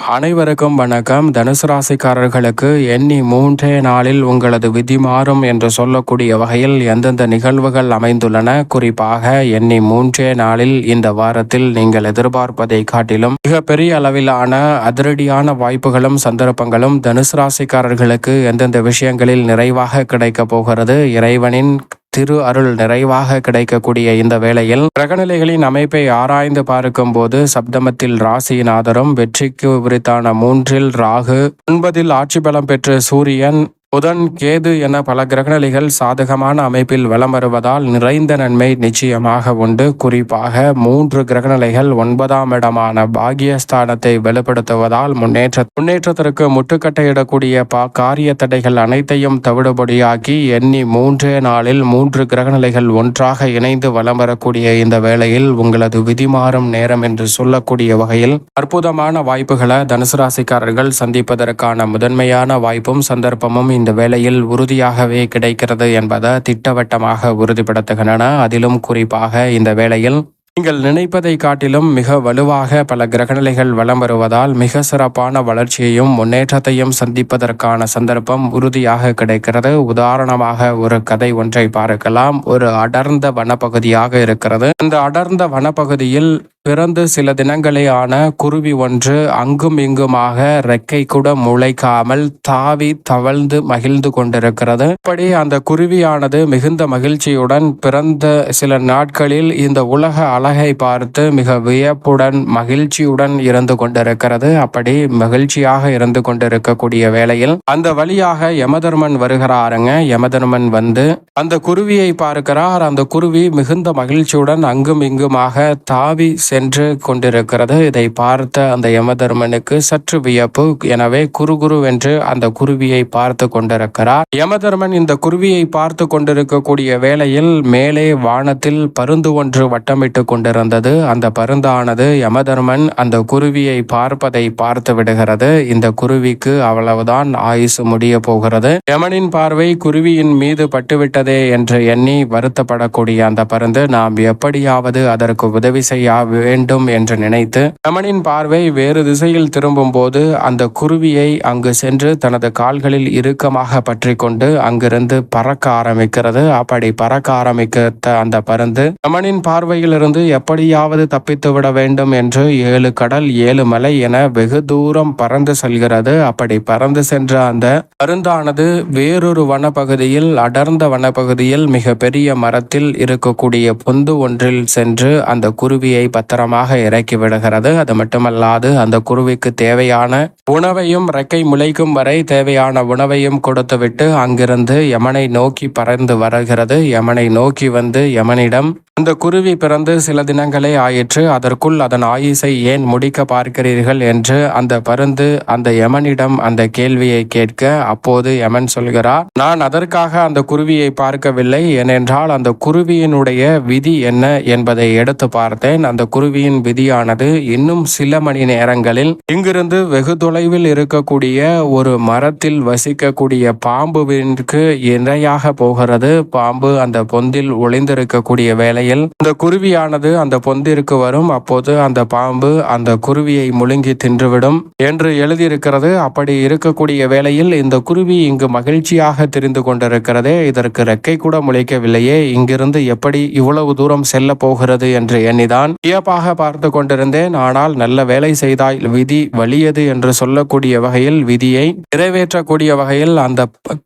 அனைவருக்கும் வணக்கம். தனுசு ராசிக்காரர்களுக்கு எண்ணி மூன்றே நாளில் உங்களது விதி மாறும் என்று சொல்லக்கூடிய வகையில் எந்தெந்த நிகழ்வுகள் அமைந்துள்ளன? குறிப்பாக எண்ணி மூன்றே நாளில் இந்த வாரத்தில் நீங்கள் எதிர்பார்ப்பதை காட்டிலும் மிகப்பெரிய அளவிலான அதிரடியான வாய்ப்புகளும் சந்தர்ப்பங்களும் தனுசு ராசிக்காரர்களுக்கு எந்தெந்த விஷயங்களில் நிறைவாக கிடைக்கப் போகிறது? இறைவனின் திரு அருள் நிறைவாக கிடைக்கக்கூடிய இந்த வேளையில் கிரகநிலைகளின் அமைப்பை ஆராய்ந்து பார்க்கும் போது சப்தமத்தில் ராசியின் ஆதரம் வெற்றிக்கு உரித்தான மூன்றில் ராகு ஒன்பதில் ஆட்சி பலம் பெற்ற சூரியன் புதன் கேது என பல கிரகநிலைகள் சாதகமான அமைப்பில் வலம் வருவதால் நிறைந்த நன்மை நிச்சயமாக உண்டு. குறிப்பாக மூன்று கிரகநிலைகள் ஒன்பதாம் இடமான பாகியஸ்தானத்தை வெளிப்படுத்துவதால் முன்னேற்ற முன்னேற்றத்திற்கு முட்டுக்கட்டையிடக்கூடிய பா காரிய தடைகள் அனைத்தையும் தவிடுபடியாக்கி எண்ணி மூன்றே நாளில் மூன்று கிரகநிலைகள் ஒன்றாக இணைந்து வலம் வரக்கூடிய இந்த வேளையில் உங்களது விதிமாறும் நேரம் என்று சொல்லக்கூடிய வகையில் அற்புதமான வாய்ப்புகளை தனுசு ராசிக்காரர்கள் சந்திப்பதற்கான முதன்மையான வாய்ப்பும் சந்தர்ப்பமும் இந்த வேளையில் உறுதியாகவே கிடைக்கிறது என்பதை திட்டவட்டமாக உறுதிப்படுத்துகின்றன. அதிலும் குறிப்பாக இந்த வேளையில் நீங்கள் நினைப்பதை காட்டிலும் மிக வலுவாக பல கிரகநிலைகள் வலம் வருவதால் மிக சிறப்பான வளர்ச்சியையும் முன்னேற்றத்தையும் சந்திப்பதற்கான சந்தர்ப்பம் உறுதியாக கிடைக்கிறது. உதாரணமாக ஒரு கதை ஒன்றை பார்க்கலாம். ஒரு அடர்ந்த வனப்பகுதியாக இருக்கிறது. அந்த அடர்ந்த வனப்பகுதியில் பிறந்து சில தினங்களே ஆன குருவி ஒன்று அங்கும் இங்குமாக ரெக்கை கூட முளைக்காமல் தாவி தவழ்ந்து மகிழ்ந்து கொண்டிருக்கிறது. இப்படி அந்த குருவியானது மிகுந்த மகிழ்ச்சியுடன் பிறந்த சில நாட்களில் இந்த உலக அழகை பார்த்து மிக வியப்புடன் மகிழ்ச்சியுடன் இருந்து கொண்டிருக்கிறது. அப்படி மகிழ்ச்சியாக இருந்து கொண்டிருக்கக்கூடிய வேளையில் அந்த வழியாக யமதர்மன் வருகிறாருங்க. யமதர்மன் வந்து அந்த குருவியை பார்க்கிறார். அந்த குருவி மிகுந்த மகிழ்ச்சியுடன் அங்கும் இங்குமாக தாவி சென்று கொண்டிருக்கிறது. இதை பார்த்த அந்த யமதர்மனுக்கு சற்று வியப்பு. எனவே குரு குருவென்று அந்த குருவியை பார்த்து கொண்டிருக்கிறார். யமதர்மன் இந்த குருவியை பார்த்து கொண்டிருக்கக்கூடிய வேளையில் மேலே வானத்தில் பருந்து ஒன்று வட்டமிட்டு கொண்டிருந்தது. அந்த பருந்தானது யமதர்மன் அந்த குருவியை பார்ப்பதை பார்த்து விடுகிறது. இந்த குருவிக்கு அவ்வளவுதான் ஆயுசு முடிய போகிறது. யமனின் பார்வை குருவியின் மீது பட்டுவிட்டதே என்று எண்ணி வருத்தப்படக்கூடிய அந்த பருந்து நாம் எப்படியாவது அதற்கு உதவி செய்ய வேண்டும் என்று நினைத்து ரமணின் பார்வை வேறு திசையில் திரும்பும் போது அந்த குருவியை அங்கு சென்று தனது கால்களில் இறுக்கமாக பற்றி கொண்டு அங்கிருந்து பறக்க ஆரம்பிக்கிறது. அப்படி பறக்க ஆரம்பிக்க அந்த பருந்து ரமணின் பார்வையிலிருந்து எப்படியாவது தப்பித்து விட வேண்டும் என்று ஏழு கடல் ஏழு மலை என வெகு தூரம் பறந்து செல்கிறது. அப்படி பறந்து சென்ற அந்த பருந்தானது வேறொரு வனப்பகுதியில் அடர்ந்த வனப்பகுதியில் மிக பெரிய மரத்தில் இருக்கக்கூடிய பொந்து ஒன்றில் சென்று அந்த குருவியை பத்திரமாக இறக்கி விடுகிறது. அது மட்டுமல்லாது அந்த குருவிக்கு தேவையான உணவையும் ரெக்கை முளைக்கும் வரை தேவையான உணவையும் கொடுத்துவிட்டு அங்கிருந்து யமனை நோக்கி பறந்து வருகிறது. யமனை நோக்கி வந்து யமனிடம் அந்த குருவி பிறந்து சில தினங்களே ஆயிற்று. அதற்குள் அதன் ஆயுசை ஏன் முடிக்க பார்க்கிறீர்கள் என்று அந்த பருந்து அந்த யமனிடம் அந்த கேள்வியை கேட்க அப்போது யமன் சொல்கிறார் நான் அதற்காக அந்த குருவியை பார்க்கவில்லை. ஏனென்றால் அந்த குருவியினுடைய விதி என்ன என்பதை எடுத்து பார்த்தேன். அந்த குருவியின் விதியானது இன்னும் சில மணி நேரங்களில் இங்கிருந்து வெகு தொலைவில் இருக்கக்கூடிய ஒரு மரத்தில் வசிக்கக்கூடிய பாம்புவிற்கு இணையாக போகிறது. பாம்பு அந்த பொந்தில் ஒளிந்திருக்கக்கூடிய நிலையில் அந்த குருவியானது அந்த பொந்திற்கு வரும். அப்போது அந்த பாம்பு அந்த குருவியை முழுங்கி தின்றுவிடும். என்று எழுதியிருக்கிறது. அப்படி இருக்கக்கூடிய வேளையில் இந்த குருவி இங்கு மகிழ்ச்சியாக தெரிந்து கொண்டிருக்கிறதே. இதற்கு ரெக்கை கூட முளைக்கவில்லையே. இங்கிருந்து எப்படி இவ்வளவு தூரம் செல்ல போகிறது என்று எண்ணிதான். வியப்பாக பார்த்து கொண்டிருந்தேன். ஆனால் நல்ல வேலை செய்தாய். விதி வலியது என்று சொல்லக்கூடிய வகையில் விதியை நிறைவேற்றக்கூடிய வகையில் அந்த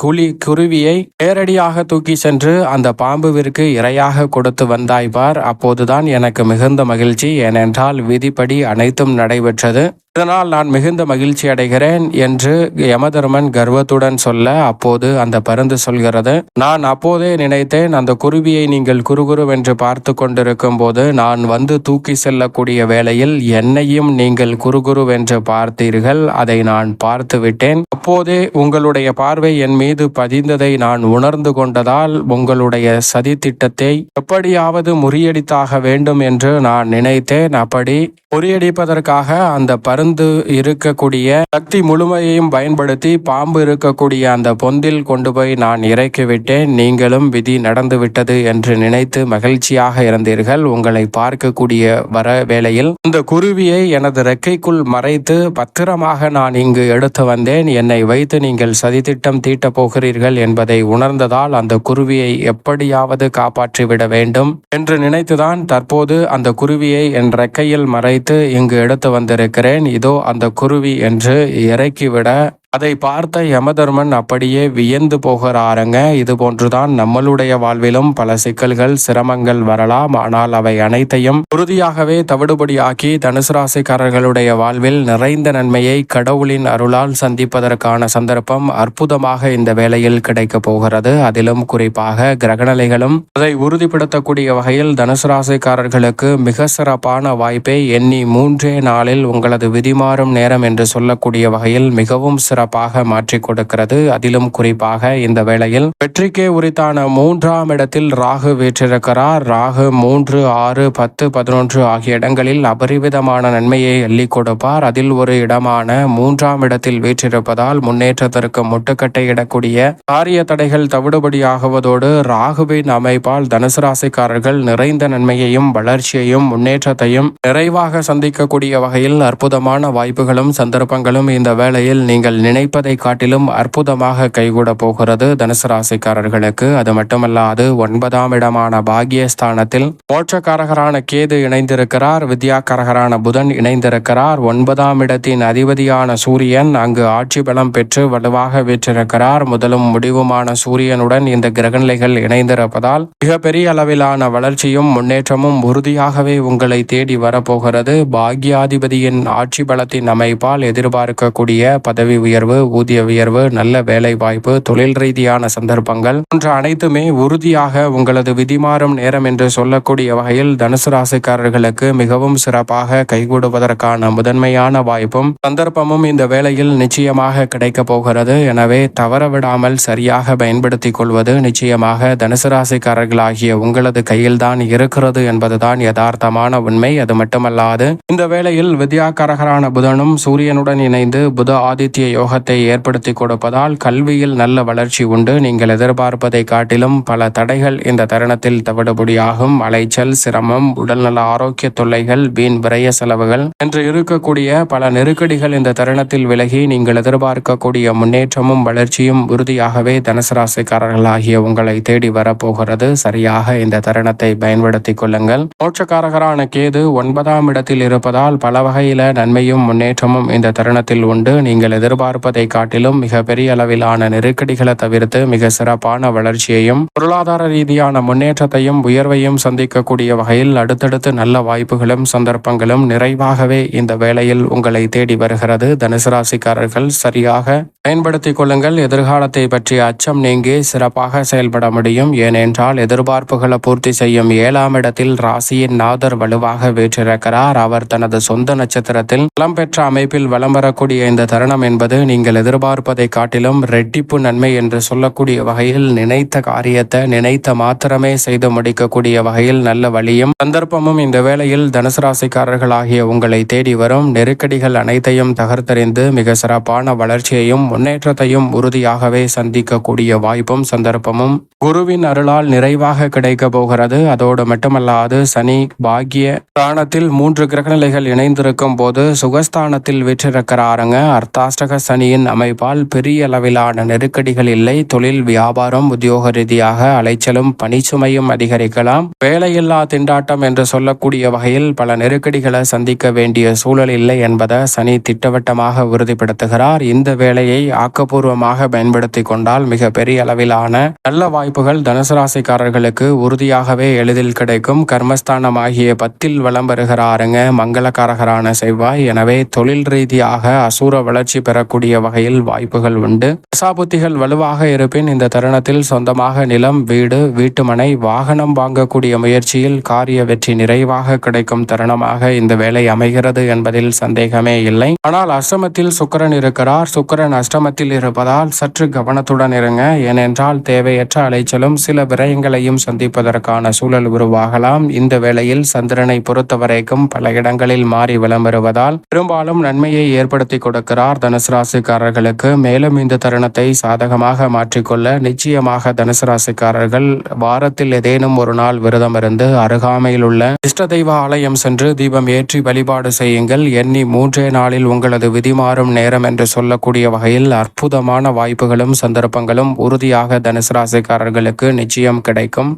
குழி குருவியை நேரடியாக தூக்கி சென்று அந்த பாம்புவிற்கு இரையாக கொடுத்து வந்தாய் பார் அப்போதுதான் எனக்கு மிகுந்த மகிழ்ச்சி. ஏனென்றால் விதிப்படி அனைத்தும் நடைபெற்றது. இதனால் நான் மிகுந்த மகிழ்ச்சி அடைகிறேன் என்று யமதர்மன் கர்வத்துடன் சொல்ல அப்போது அந்த பருந்து சொல்கிறது. நான் அப்போதே நினைத்தேன் அந்த குருவியை நீங்கள் குறுகுருவென்று பார்த்து கொண்டிருக்கும் போது நான் வந்து தூக்கி செல்லக்கூடிய வேளையில் என்னையும் நீங்கள் குறுகுருவென்று பார்த்தீர்கள் அதை நான் பார்த்து விட்டேன். அப்போதே உங்களுடைய பார்வை என் மீது பதிந்ததை நான் உணர்ந்து கொண்டதால் உங்களுடைய சதி திட்டத்தை எப்படியாவது முறியடித்தாக வேண்டும் என்று நான் நினைத்தேன். அப்படி முறியடிப்பதற்காக அந்த பருந்து மருந்து இருக்கக்கூடிய சக்தி முழுமையையும் பயன்படுத்தி பாம்பு இருக்கக்கூடிய அந்த பொந்தில் கொண்டு போய் நான் இறக்கிவிட்டேன். நீங்களும் விதி நடந்து விட்டது என்று நினைத்து மகிழ்ச்சியாக இருந்தீர்கள். உங்களை பார்க்கக்கூடிய வர வேளையில் இந்த குருவியை எனது ரெக்கைக்குள் மறைத்து பத்திரமாக நான் இங்கு எடுத்து வந்தேன். என்னை வைத்து நீங்கள் சதித்திட்டம் தீட்டப் போகிறீர்கள் என்பதை உணர்ந்ததால் அந்த குருவியை எப்படியாவது காப்பாற்றிவிட வேண்டும் என்று நினைத்துதான் தற்போது அந்த குருவியை என் ரெக்கையில் மறைத்து இங்கு எடுத்து வந்திருக்கிறேன். இதோ அந்த குருவி என்று இறக்கிவிட அதை பார்த்த யமதர்மன் அப்படியே வியந்து போகிறாருங்க. இது போன்றுதான் நம்மளுடைய வாழ்விலும் பல சிக்கல்கள் சிரமங்கள் வரலாம். ஆனால் அவை அனைத்தையும் உறுதியாகவே தவிடுபடியாக்கி தனுசு ராசிக்காரர்களுடைய வாழ்வில் நிறைந்த நன்மையை கடவுளின் அருளால் சந்திப்பதற்கான சந்தர்ப்பம் அற்புதமாக இந்த வேளையில் கிடைக்கப் போகிறது. அதிலும் குறிப்பாக கிரகநிலைகளும் அதை உறுதிப்படுத்தக்கூடிய வகையில் தனுசு ராசிக்காரர்களுக்கு மிக சிறப்பான வாய்ப்பை எண்ணி மூன்றே நாளில் உங்களது விதிமாறும் நேரம் என்று சொல்லக்கூடிய வகையில் மிகவும் சிறப்பு சிறப்பாக மாற்றிக் கொடுக்கிறது. அதிலும் குறிப்பாக இந்த வேளையில் வெற்றிக்கே உரித்தான மூன்றாம் இடத்தில் ராகு வீற்றிருக்கிறார். ராகு மூன்று ஆறு பத்து பதினொன்று ஆகிய இடங்களில் அபரிவிதமான நன்மையை அள்ளி கொடுப்பார். அதில் ஒரு இடமான மூன்றாம் இடத்தில் வீற்றிருப்பதால் முன்னேற்றத்திற்கு முட்டுக்கட்டை இடக்கூடிய காரிய தடைகள் தவிடுபடியாகுவதோடு ராகுவின் அமைப்பால் தனுசு ராசிக்காரர்கள் நிறைந்த நன்மையையும் வளர்ச்சியையும் முன்னேற்றத்தையும் நிறைவாக சந்திக்கக்கூடிய வகையில் அற்புதமான வாய்ப்புகளும் சந்தர்ப்பங்களும் இந்த வேளையில் நீங்கள் நினைப்பதை காட்டிலும் அற்புதமாக கைகூட போகிறது தனுசு ராசிக்காரர்களுக்கு. அது மட்டுமல்லாது ஒன்பதாம் இடமான பாகியஸ்தானத்தில் மோட்சக்காரகரான கேது இணைந்திருக்கிறார் வித்யாக்காரகரான புதன் இணைந்திருக்கிறார் ஒன்பதாம் இடத்தின் அதிபதியான சூரியன் அங்கு ஆட்சி பலம் பெற்று வலுவாக வீற்றிருக்கிறார். முதலும் முடிவுமான சூரியனுடன் இந்த கிரகநிலைகள் இணைந்திருப்பதால் மிகப்பெரிய அளவிலான வளர்ச்சியும் முன்னேற்றமும் உறுதியாகவே உங்களை தேடி வரப்போகிறது. பாக்யாதிபதியின் ஆட்சி பலத்தின் அமைப்பால் எதிர்பார்க்கக்கூடிய பதவி உயர்வு ஊதிய உயர்வு நல்ல வேலை வாய்ப்பு தொழில் ரீதியான சந்தர்ப்பங்கள் போன்ற அனைத்துமே உறுதியாக உங்களது விதிமாறும் நேரம் என்று சொல்லக்கூடிய வகையில் தனுசு ராசிக்காரர்களுக்கு மிகவும் சிறப்பாக கைகூடுவதற்கான முதன்மையான வாய்ப்பும் சந்தர்ப்பமும் இந்த வேளையில் நிச்சயமாக கிடைக்க போகிறது. எனவே தவறவிடாமல் சரியாக பயன்படுத்திக் கொள்வது நிச்சயமாக தனுசு ராசிக்காரர்களாகிய உங்களது கையில்தான் இருக்கிறது என்பதுதான் யதார்த்தமான உண்மை. அது மட்டுமல்லாது இந்த வேளையில் வித்யாக்காரகரான புதனும் சூரியனுடன் இணைந்து புத ஆதித்ய யோகத்தை ஏற்படுத்தி கொடுப்பதால் கல்வியில் நல்ல வளர்ச்சி உண்டு. நீங்கள் எதிர்பார்ப்பதை காட்டிலும் பல தடைகள் இந்த தருணத்தில் தவிடுபடியாகும். அலைச்சல் சிரமம் உடல்நல ஆரோக்கிய தொல்லைகள் வீண் விரய செலவுகள் என்று இருக்கக்கூடிய பல நெருக்கடிகள் இந்த தருணத்தில் விலகி நீங்கள் எதிர்பார்க்கக்கூடிய முன்னேற்றமும் வளர்ச்சியும் உறுதியாகவே தனுசு ராசிக்காரர்களாகிய உங்களை தேடி வரப்போகிறது. சரியாக இந்த தருணத்தை பயன்படுத்திக் கொள்ளுங்கள். மோட்சக்காரகரான கேது ஒன்பதாம் இடத்தில் இருப்பதால் பல வகையில நன்மையும் முன்னேற்றமும் இந்த தருணத்தில் உண்டு. நீங்கள் எதிர்பார்க்க எதிர்பார்ப்பதை காட்டிலும் மிக பெரிய அளவிலான நெருக்கடிகளை தவிர்த்து மிக சிறப்பான வளர்ச்சியையும் பொருளாதார ரீதியான முன்னேற்றத்தையும் உயர்வையும் சந்திக்கக்கூடிய வகையில் அடுத்தடுத்து நல்ல வாய்ப்புகளும் சந்தர்ப்பங்களும் நிறைவாகவே இந்த வேளையில் உங்களை தேடி வருகிறது. தனுசு ராசிக்காரர்கள் சரியாக பயன்படுத்திக் கொள்ளுங்கள். எதிர்காலத்தை பற்றிய அச்சம் நீங்கி சிறப்பாக செயல்பட முடியும். ஏனென்றால் எதிர்பார்ப்புகளை பூர்த்தி செய்யும் ஏழாம் இடத்தில் ராசியின் நாதர் வலுவாக வீற்றிருக்கிறார். அவர் தனது சொந்த நட்சத்திரத்தில் வளம் பெற்ற அமைப்பில் வலம் வரக்கூடிய இந்த தருணம் என்பது நீங்கள் எதிர்பார்ப்பதை காட்டிலும் ரெட்டிப்பு நன்மை என்று சொல்லக்கூடிய வகையில் நினைத்த காரியத்தை நினைத்த மாத்திரமே செய்து முடிக்கக்கூடிய வகையில் நல்ல வழியும் சந்தர்ப்பமும் இந்த வேளையில் தனுசு ராசிக்காரர்களாகிய உங்களை தேடி வரும். நெருக்கடிகள் அனைத்தையும் தகர்த்தறிந்து மிக சிறப்பான வளர்ச்சியையும் முன்னேற்றத்தையும் உறுதியாகவே சந்திக்கக்கூடிய வாய்ப்பும் சந்தர்ப்பமும் குருவின் அருளால் நிறைவாக கிடைக்க போகிறது. அதோடு மட்டுமல்லாது சனி பாக்கிய பிராணத்தில் மூன்று கிரகநிலைகள் இணைந்திருக்கும் போது சுகஸ்தானத்தில் வீற்றிருக்கிறாருங்க. அர்த்தாஷ்டக சனியின் அமைப்பால் பெரிய அளவிலான நெருக்கடிகள் இல்லை. தொழில் வியாபாரம் உத்தியோக ரீதியாக அலைச்சலும் பணிச்சுமையும் அதிகரிக்கலாம். வேலையில்லா திண்டாட்டம் என்று சொல்லக்கூடிய வகையில் பல நெருக்கடிகளை சந்திக்க வேண்டிய சூழல் இல்லை என்பதை சனி திட்டவட்டமாக உறுதிப்படுத்துகிறார். இந்த வேலையை ஆக்கப்பூர்வமாக பயன்படுத்தி கொண்டால் மிக பெரிய அளவிலான நல்ல வாய்ப்புகள் தனுசு ராசிக்காரர்களுக்கு உறுதியாகவே எளிதில் கிடைக்கும். கர்மஸ்தானம் ஆகிய பத்தில் வளம் பெறுகிறாருங்க மங்களக்காரகரான செவ்வாய். எனவே தொழில் ரீதியாக அசூர வளர்ச்சி பெறக்கூடிய கூடிய வகையில் வாய்ப்புகள் உண்டு. தசாபுத்திகள் வலுவாக இருப்பின் இந்த தருணத்தில் சொந்தமாக நிலம் வீடு வீட்டுமனை வாகனம் வாங்கக்கூடிய முயற்சியில் காரிய வெற்றி நிறைவாக கிடைக்கும் தருணமாக இந்த வேலை அமைகிறது என்பதில் சந்தேகமே இல்லை. ஆனால் அஷ்டமத்தில் சுக்கரன் இருக்கிறார். சுக்கரன் அஷ்டமத்தில் இருப்பதால் சற்று கவனத்துடன் இருங்க. ஏனென்றால் தேவையற்ற அலைச்சலும் சில விரயங்களையும் சந்திப்பதற்கான சூழல் உருவாகலாம். இந்த வேளையில் சந்திரனை பொறுத்தவரைக்கும் பல இடங்களில் மாறி விளம்பருவதால் பெரும்பாலும் நன்மையை ஏற்படுத்தி கொடுக்கிறார் தனுசு ராசிக்காரர்களுக்கு மேலும் இந்த தருணத்தை சாதகமாக மாற்றிக்கொள்ள நிச்சயமாக தனுசு ராசிக்காரர்கள் வாரத்தில் ஏதேனும் ஒரு நாள் விரதம் இருந்து அருகாமையில் உள்ள இஷ்ட தெய்வ ஆலயம் சென்று தீபம் ஏற்றி வழிபாடு செய்யுங்கள். எண்ணி மூன்றே நாளில் உங்களது விதிமாறும் நேரம் என்று சொல்லக்கூடிய வகையில் அற்புதமான வாய்ப்புகளும் சந்தர்ப்பங்களும் உறுதியாக தனுசு ராசிக்காரர்களுக்கு நிச்சயம் கிடைக்கும்.